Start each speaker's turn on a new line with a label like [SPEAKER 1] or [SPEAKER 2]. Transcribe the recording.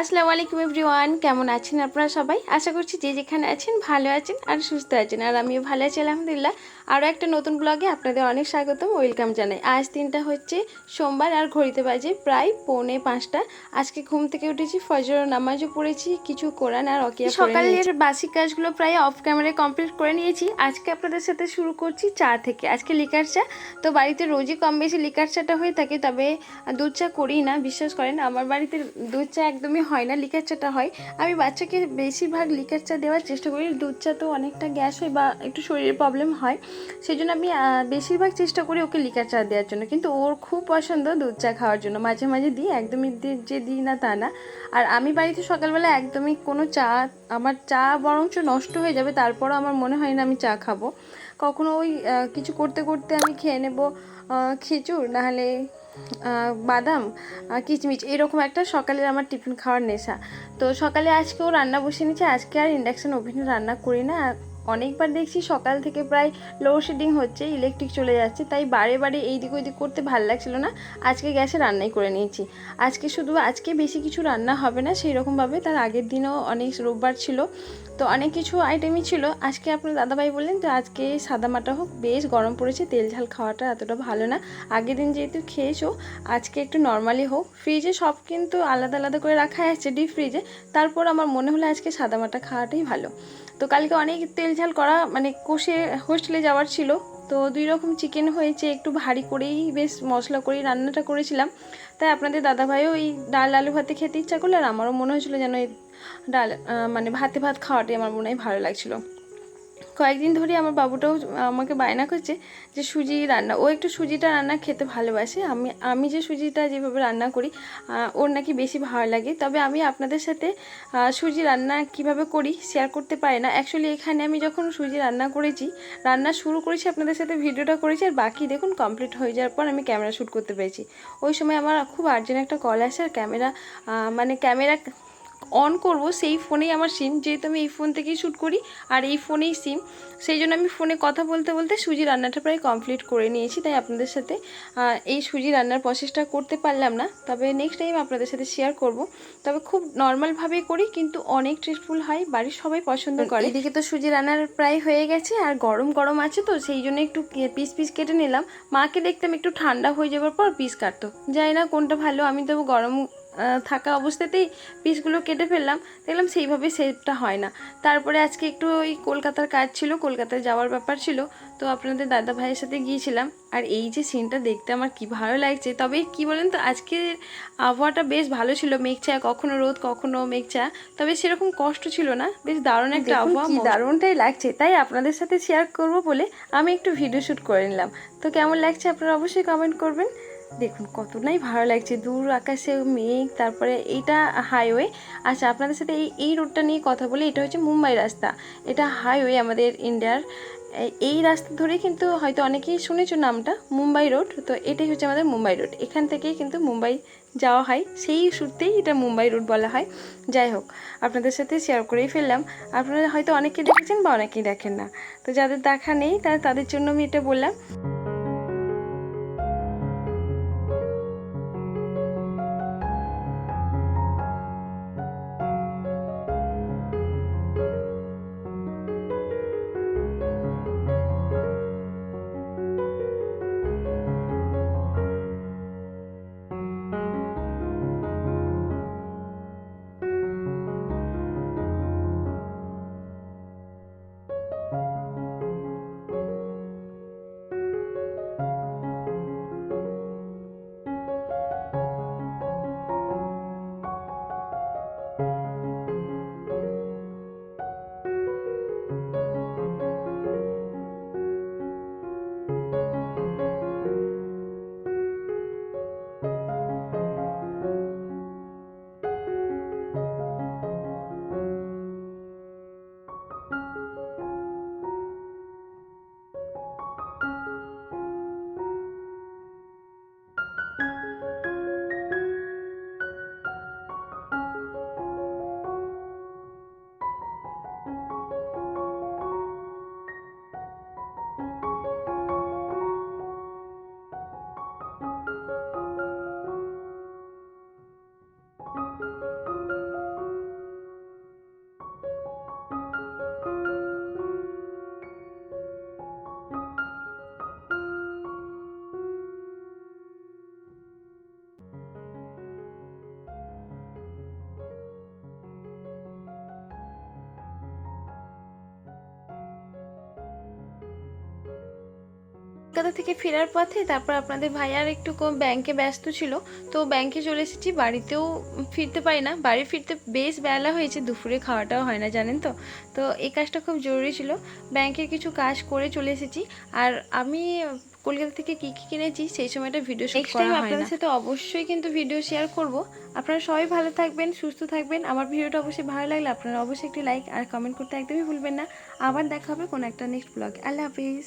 [SPEAKER 1] আসসালামু আলাইকুম এভরিওয়ান, কেমন আছেন আপনারা সবাই? আশা করছি যে যেখানে আছেন ভালো আছেন আর সুস্থ আছেন। আর আমিও ভালো আছি, আলহামদুলিল্লাহ। আরও একটা নতুন ব্লগে আপনাদের অনেক স্বাগতম ওয়েলকাম জানাই। আজ দিনটা হচ্ছে সোমবার আর ঘড়িতে বাজে প্রায় পৌনে পাঁচটা। আজকে ঘুম থেকে উঠেছি ফজর নামাজও পড়েছি কিছু কোরআন আর অকিয়া সকালের বাসি কাজগুলো প্রায় অফ ক্যামেরায় কমপ্লিট করে নিয়েছি। আজকে আপনাদের সাথে শুরু করছি চা থেকে। আজকে লিকার চা। তো বাড়িতে রোজই কম বেশি লিকার চাটা হয়ে থাকে তবে দুধ চা করি না বিশ্বাস করেন আমার বাড়িতে দুধ চা একদমই হয় না লিকার চাটা হয়। আমি বাচ্চাকে বেশিরভাগ লিকার চা দেওয়ার চেষ্টা করি দুধ চা তো অনেকটা গ্যাস হয় বা একটু শরীরের প্রবলেম হয়। সেই জন্য আমি বেশিরভাগ চেষ্টা করি ওকে লিকার চা দেওয়ার জন্য। কিন্তু ওর খুব পছন্দ দুধ চা খাওয়ার জন্য। মাঝে মাঝে দিই, একদমই যে দিই না তা না। আর আমি বাড়িতে সকালবেলা একদমই কোনো চা, আমার চা বরঞ্চ নষ্ট হয়ে যাবে, তারপরও আমার মনে হয় না আমি চা খাব। কখনো ওই কিছু করতে করতে আমি খেয়ে নেব খিচুড় নাহলে বাদাম কিচমিচ এরকম একটা সকালের আমার টিফিন খাওয়ার নেশা। তো সকালে আজকেও রান্না বসে নিচ্ছে আজকে আর ইন্ডাকশান ওভেনে রান্না করি না। অনেকবার দেখছি সকাল থেকে প্রায় লোডশেডিং হচ্ছে ইলেকট্রিক চলে যাচ্ছে, তাই বারে বারে এই দিক ওই দিক করতে ভালো লাগছিল না। আজকে গ্যাসে রান্নাই করে নিয়েছি। আজকে শুধু আজকে বেশি কিছু রান্না হবে না সেই রকমভাবে তার আগের দিনও অনেক রোববার ছিল। তো অনেক কিছু আইটেমই ছিল। আজকে আপনার দাদাভাই বললেন, তো আজকে সাদা মাটা হোক, বেশ গরম পড়েছে, তেল ঝাল খাওয়াটা এতটা ভালো না। আগের দিন যেহেতু খেয়েছো, আজকে একটু নর্মালি হোক। ফ্রিজে সব কিন্তু আলাদা আলাদা করে রাখা আছে ডিপ ফ্রিজে তারপর আমার মনে হলো আজকে সাদা মাটা খাওয়াটাই ভালো। তো কালকে অনেক তেল ঝাল করা মানে কষে হোস্টেলে যাওয়ার ছিল। তো দুই রকম চিকেন হয়েছে, একটু ভারী করেই বেশ মশলা করেই রান্নাটা করেছিলাম। তাই আপনাদের দাদাভাইও এই ডাল আলু ভাতে খেতে ইচ্ছা করলে, আর আমারও মনে হয়েছিল যেন এই ডাল মানে ভাতে ভাত খাওয়াটাই আমার মনে হয় ভালো লাগছিল। কয়েকদিন ধরে আমার বাবুটাও আমাকে বায়না করছে যে সুজি রান্না, ও একটু সুজিটা রান্না খেতে ভালোবাসে। আমি আমি যে সুজিটা যেভাবে রান্না করি ওর নাকি বেশি ভালো লাগে। তবে আমি আপনাদের সাথে সুজি রান্না কীভাবে করি শেয়ার করতে পারি না। অ্যাকচুয়ালি এখানে আমি যখন সুজি রান্না করেছি, রান্না শুরু করেছি, আপনাদের সাথে ভিডিওটা করেছি, আর বাকি দেখুন কমপ্লিট হয়ে যাওয়ার পর আমি ক্যামেরা শ্যুট করতে পেরেছি। ওই সময় আমার খুব আর্জেন্ট একটা কল আসে, আর ক্যামেরা মানে ক্যামেরা অন করব সেই ফোনেই আমার সিম যেহেতু আমি এই ফোন থেকেই শ্যুট করি আর এই ফোনেই সিম সেই জন্য আমি ফোনে কথা বলতে বলতে সুজি রান্নাটা প্রায় কমপ্লিট করে নিয়েছি তাই আপনাদের সাথে এই সুজি রান্নার প্রসেসটা করতে পারলাম না। তবে নেক্সট টাইম আপনাদের সাথে শেয়ার করব। তবে খুব নর্মালভাবেই করি কিন্তু অনেক টেস্টফুল হয় বাড়ির সবাই পছন্দ করে। এদিকে তো সুজি রান্নার প্রায় হয়ে গেছে আর গরম গরম আছে তো সেই জন্য একটু পিস পিস কেটে নিলাম। মাকে দেখতাম একটু ঠান্ডা হয়ে যাওয়ার পর পিস কাটতো। জানি না কোনটা ভালো আমি তো গরম থাকা অবস্থাতেই পিসগুলো কেটে ফেললাম। দেখলাম সেইভাবে সেপটা হয় না। তারপরে আজকে একটু ওই কলকাতার কাজ ছিল কলকাতায় যাওয়ার ব্যাপার ছিল। তো আপনাদের দাদা ভাইয়ের সাথে গিয়েছিলাম। আর এই যে সিনটা দেখতে আমার কি ভালো লাগছে। তবে কি বলেন তো আজকে আবহাওয়াটা বেশ ভালো ছিল। মেঘচা কখনো রোদ কখনো মেঘচা তবে সেরকম কষ্ট ছিল না। বেশ দারুণ একটা আবহাওয়া দারুণটাই লাগছে। তাই আপনাদের সাথে শেয়ার করব বলে আমি একটু ভিডিও শ্যুট করে নিলাম। তো কেমন লাগছে আপনারা অবশ্যই কমেন্ট করবেন। দেখুন, কতটাই ভালো লাগছে। দূর আকাশে মেঘ, তারপরে এইটা হাইওয়ে আচ্ছা আপনাদের সাথে এই এই রোডটা নিয়ে কথা বলি, এটা হচ্ছে মুম্বাই রাস্তা। এটা হাইওয়ে আমাদের ইন্ডিয়ার এই- এই রাস্তা ধরেই কিন্তু হয়তো অনেকেই শুনেছো নামটা, মুম্বাই রোড তো এটাই হচ্ছে আমাদের মুম্বাই রোড এখান থেকেই কিন্তু মুম্বাই যাওয়া হয়। সেই সূত্রেই এটা মুম্বাই রোড বলা হয়। যাই হোক, আপনাদের সাথে শেয়ার করেই ফেললাম। আপনারা হয়তো অনেকে দেখেছেন বা অনেকেই দেখেন না। তো যাদের দেখা নেই, তারা তাদের জন্য আমি এটা বললাম। কলকাতা থেকে ফেরার পথে তারপর আপনাদের ভাই আর একটু ব্যাংকে ব্যস্ত ছিল তো ব্যাংকে চলে এসেছি। বাড়িতেও ফিরতে পারি না। বাড়ি ফিরতে বেশ বেলা হয়েছে দুপুরে খাওয়াটাও হয় না জানেন তো? তো এই কাজটা খুব জরুরি ছিল। ব্যাংকের কিছু কাজ করে চলে এসেছি। আর আমি কলকাতা থেকে কী কী কিনেছি সেই সময়টা ভিডিও শুট করা হয় আপনাদের সাথে অবশ্যই কিন্তু ভিডিও শেয়ার করব। আপনারা সবাই ভালো থাকবেন সুস্থ থাকবেন। আমার ভিডিওটা অবশ্যই ভালো লাগলে আপনারা অবশ্যই একটি লাইক আর কমেন্ট করতে একদমই ভুলবেন না। আবার দেখা হবে কোনো একটা নেক্সট ব্লগে আল্লাহ হাফিজ।